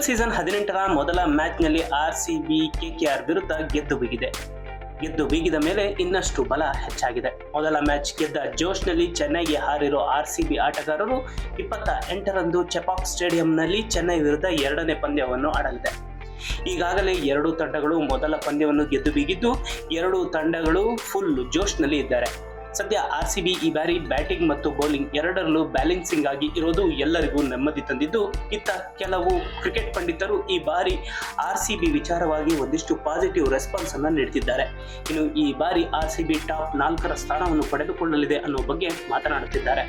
IPL season ಹದಿನೆಂಟರ ಮೊದಲ ಮ್ಯಾಚ್ನಲ್ಲಿ ಆರ್ ಸಿ ಬಿ ಕೆಕೆಆರ್ ವಿರುದ್ಧ ಗೆದ್ದು ಬಿಗಿದೆ. ಗೆದ್ದು ಬೀಗಿದ ಮೇಲೆ ಇನ್ನಷ್ಟು ಬಲ ಹೆಚ್ಚಾಗಿದೆ. ಮೊದಲ ಮ್ಯಾಚ್ ಗೆದ್ದ ಜೋಶ್ನಲ್ಲಿ ಚೆನ್ನೈಗೆ ಹಾರಿರೋ ಆರ್ ಸಿ ಬಿ ಆಟಗಾರರು ಇಪ್ಪತ್ತ ಎಂಟರಂದು ಚೆಪಾಕ್ ಸ್ಟೇಡಿಯಂನಲ್ಲಿ ಚೆನ್ನೈ ವಿರುದ್ಧ ಎರಡನೇ ಪಂದ್ಯವನ್ನು ಆಡಲಿದೆ. ಈಗಾಗಲೇ ಎರಡೂ ತಂಡಗಳು ಮೊದಲ ಪಂದ್ಯವನ್ನು ಗೆದ್ದು ಬೀಗಿದ್ದು, ಎರಡೂ ತಂಡಗಳು ಫುಲ್ ಜೋಶ್ನಲ್ಲಿ ಇದ್ದಾರೆ. ಸದ್ಯ ಆರ್ ಸಿ ಬಿ ಈ ಬಾರಿ ಬ್ಯಾಟಿಂಗ್ ಮತ್ತು ಬೌಲಿಂಗ್ ಎರಡರಲ್ಲೂ ಬ್ಯಾಲೆನ್ಸಿಂಗ್ ಆಗಿ ಇರೋದು ಎಲ್ಲರಿಗೂ ನೆಮ್ಮದಿ ತಂದಿದ್ದು. ಇತ್ತ ಕೆಲವು ಕ್ರಿಕೆಟ್ ಪಂಡಿತರು ಈ ಬಾರಿ ಆರ್ ಸಿ ಬಿ ವಿಚಾರವಾಗಿ ಒಂದಿಷ್ಟು ಪಾಸಿಟಿವ್ ರೆಸ್ಪಾನ್ಸ್ ಅನ್ನು ನೀಡುತ್ತಿದ್ದಾರೆ ಇನ್ನು ಈ ಬಾರಿ ಆರ್ ಸಿ ಬಿ ಟಾಪ್ ನಾಲ್ಕರ ಸ್ಥಾನವನ್ನು ಪಡೆದುಕೊಳ್ಳಲಿದೆ ಅನ್ನೋ ಬಗ್ಗೆ ಮಾತನಾಡುತ್ತಿದ್ದಾರೆ.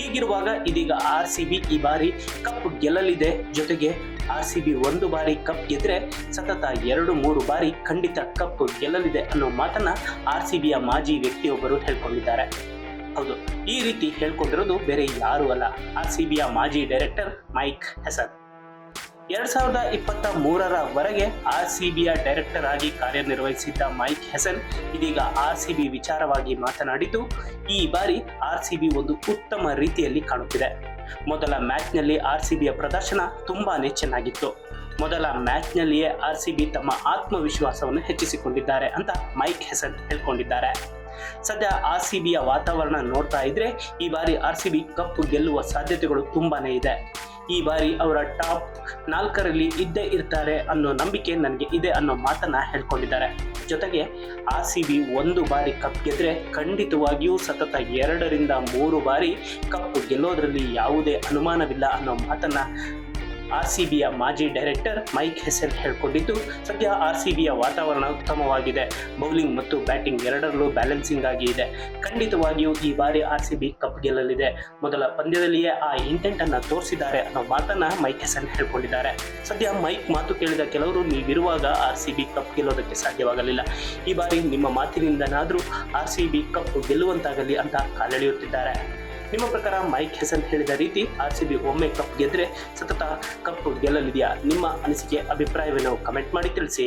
ಹೀಗಿರುವಾಗ ಇದೀಗ ಆರ್ ಸಿ ಬಿ ಈ ಬಾರಿ ಕಪ್ ಗೆಲ್ಲಲಿದೆ. ಜೊತೆಗೆ ಆರ್ ಸಿ ಬಿ ಒಂದು ಬಾರಿ ಕಪ್ ಗೆದ್ರೆ ಸತತ ಎರಡು ಮೂರು ಬಾರಿ ಖಂಡಿತ ಕಪ್ ಗೆಲ್ಲಲಿದೆ ಅನ್ನೋ ಮಾತನ್ನ ಆರ್ ಸಿ ಬಿಯ ಮಾಜಿ ವ್ಯಕ್ತಿಯೊಬ್ಬರು ಹೇಳ್ಕೊಂಡಿದ್ದಾರೆ. ಹೌದು, ಈ ರೀತಿ ಹೇಳ್ಕೊಂಡಿರೋದು ಬೇರೆ ಯಾರು ಅಲ್ಲ. ಆರ್ ಸಿ ಬಿಯ ಮಾಜಿ ಡೈರೆಕ್ಟರ್ ಮೈಕ್ ಹೆಸನ್ ಎರಡ್ ಸಾವಿರದ ಇಪ್ಪತ್ತ ಮೂರರವರೆಗೆ ಆರ್ ಸಿ ಬಿಯ ಡೈರೆಕ್ಟರ್ ಆಗಿ ಕಾರ್ಯನಿರ್ವಹಿಸಿದ್ದ ಮೈಕ್ ಹೆಸನ್ ಇದೀಗ ಆರ್ ಸಿ ಬಿ ವಿಚಾರವಾಗಿ ಮಾತನಾಡಿದ್ದು, ಈ ಬಾರಿ ಆರ್ ಸಿ ಬಿ ಒಂದು ಉತ್ತಮ ರೀತಿಯಲ್ಲಿ ಕಾಣುತ್ತಿದೆ. ಮೊದಲ ಮ್ಯಾಚ್ನಲ್ಲಿ ಆರ್ ಸಿ ಬಿಯ ಪ್ರದರ್ಶನ ತುಂಬಾನೇ ಚೆನ್ನಾಗಿತ್ತು ಮೊದಲ ಮ್ಯಾಚ್ನಲ್ಲಿಯೇ ಆರ್ ಸಿ ಬಿ ತಮ್ಮ ಆತ್ಮವಿಶ್ವಾಸವನ್ನು ಹೆಚ್ಚಿಸಿಕೊಂಡಿದ್ದಾರೆ ಅಂತ ಮೈಕ್ ಹೆಸನ್ ಹೇಳ್ಕೊಂಡಿದ್ದಾರೆ. ಸದ್ಯ ಆರ್ ಸಿ ಬಿಯ ವಾತಾವರಣ ನೋಡ್ತಾ ಇದ್ರೆ ಈ ಬಾರಿ ಆರ್ ಸಿ ಬಿ ಕಪ್ ಗೆಲ್ಲುವ ಸಾಧ್ಯತೆಗಳು ತುಂಬಾನೇ ಇದೆ. ಈ ಬಾರಿ ಅವರ ಟಾಪ್ ನಾಲ್ಕರಲ್ಲಿ ಇದ್ದೇ ಇರ್ತಾರೆ ಅನ್ನೋ ನಂಬಿಕೆ ನನಗೆ ಇದೆ ಅನ್ನೋ ಮಾತನ್ನ ಹೇಳ್ಕೊಂಡಿದ್ದಾರೆ. ಜೊತೆಗೆ ಆ ಸಿ ಬಿ ಒಂದು ಬಾರಿ ಕಪ್ ಗೆದ್ರೆ ಖಂಡಿತವಾಗಿಯೂ ಸತತ ಎರಡರಿಂದ ಮೂರು ಬಾರಿ ಕಪ್ ಗೆಲ್ಲೋದ್ರಲ್ಲಿ ಯಾವುದೇ ಅನುಮಾನವಿಲ್ಲ ಅನ್ನೋ ಮಾತನ್ನ ಆರ್ ಸಿ ಬಿಯ ಮಾಜಿ ಡೈರೆಕ್ಟರ್ ಮೈಕ್ ಹೆಸೆನ್ ಹೇಳ್ಕೊಂಡಿದ್ದು, ಸದ್ಯ ಆರ್ ಸಿ ಬಿಯ ವಾತಾವರಣ ಉತ್ತಮವಾಗಿದೆ. ಬೌಲಿಂಗ್ ಮತ್ತು ಬ್ಯಾಟಿಂಗ್ ಎರಡರಲ್ಲೂ ಬ್ಯಾಲೆನ್ಸಿಂಗ್ ಆಗಿ ಇದೆ. ಖಂಡಿತವಾಗಿಯೂ ಈ ಬಾರಿ ಆರ್ ಸಿ ಬಿ ಕಪ್ ಗೆಲ್ಲಲಿದೆ. ಮೊದಲ ಪಂದ್ಯದಲ್ಲಿಯೇ ಆ ಇಂಟೆಂಟ್ ಅನ್ನು ತೋರಿಸಿದ್ದಾರೆ ಅನ್ನೋ ಮಾತನ್ನ ಮೈಕ್ ಹೆಸರ್ ಹೇಳ್ಕೊಂಡಿದ್ದಾರೆ. ಸದ್ಯ ಮೈಕ್ ಮಾತು ಕೇಳಿದ ಕೆಲವರು, ನೀವಿರುವಾಗ ಆರ್ ಸಿ ಬಿ ಕಪ್ ಗೆಲ್ಲೋದಕ್ಕೆ ಸಾಧ್ಯವಾಗಲಿಲ್ಲ. ಈ ಬಾರಿ ನಿಮ್ಮ ಮಾತಿನಿಂದನಾದರೂ ಆರ್ ಸಿ ಬಿ ಕಪ್ ಗೆಲ್ಲುವಂತಾಗಲಿ ಅಂತ ಕಾಲೆಳೆಯುತ್ತಿದ್ದಾರೆ. ನಿಮ್ಮ ಪ್ರಕಾರ ಮೈಕ್ ಹೆಸನ್ ಹೇಳಿದ ರೀತಿ ಆರ್ ಸಿ ಬಿ ಒಮ್ಮೆ ಕಪ್ ಗೆದ್ರೆ ಸತತ ಕಪ್ ಗೆಲ್ಲಲಿದೆಯಾ? ನಿಮ್ಮ ಅನಿಸಿಕೆ, ಅಭಿಪ್ರಾಯವನ್ನು ಕಮೆಂಟ್ ಮಾಡಿ ತಿಳಿಸಿ.